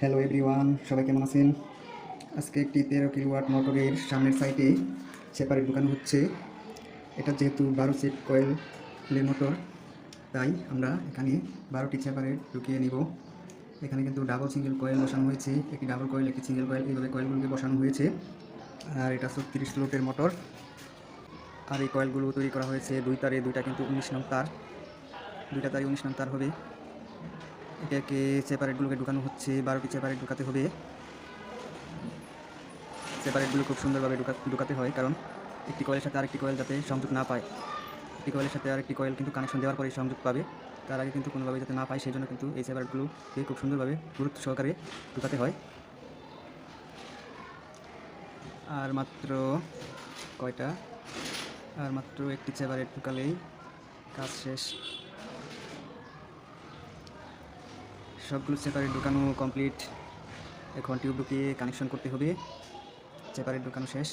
Hello everyone সবাই কেমন আছেন? আজকে একটি তেরো কিলোওয়াট মোটরের সামনের সাইডে সেপারেট ঢুকানো হচ্ছে। এটা যেহেতু বারো সেট কয়েল প্লে মোটর তাই আমরা এখানে বারোটি সেপারেট ঢুকিয়ে নিব। এখানে কিন্তু ডাবল সিঙ্গেল কয়েল বসানো হয়েছে। একটি ডাবল কয়েল একটি সিঙ্গেল কয়েল এইভাবে কয়েলগুলোকে বসানো হয়েছে। আর এটা ছত্রিশ লোটের মোটর আর এই কয়েলগুলো তৈরি করা হয়েছে দুই তারে, দুইটা কিন্তু উনিশ নং তার। দুইটা তারে উনিশ নং তার হবে। একে সেপারেটগুলোকে ঢুকানো হচ্ছে, বারোটি সেপারেট ঢুকাতে হবে। সেপারেটগুলো খুব সুন্দরভাবে ঢুকা, ঢুকাতে হয়, কারণ একটি কয়েলের সাথে আরেকটি কয়েল যাতে সংযোগ না পায়। একটি কয়েলের সাথে আরেকটি কয়েল কিন্তু কানেকশন দেওয়ার পরে সংযোগ পাবে। তার আগে কিন্তু কোনোভাবে যাতে না পায়, সেই জন্য কিন্তু এই সেপারেটগুলোকে খুব সুন্দরভাবে গুরুত্ব সহকারে ঢুকাতে হয়। আর মাত্র কয়টা? আর মাত্র একটি সেপারেট ঢুকালেই কাজ শেষ। সবগুলো চেপারের দোকানও কমপ্লিট। এখন টিউব ঢুকিয়ে কানেকশন করতে হবে। চেপারের ঢোকানো শেষ।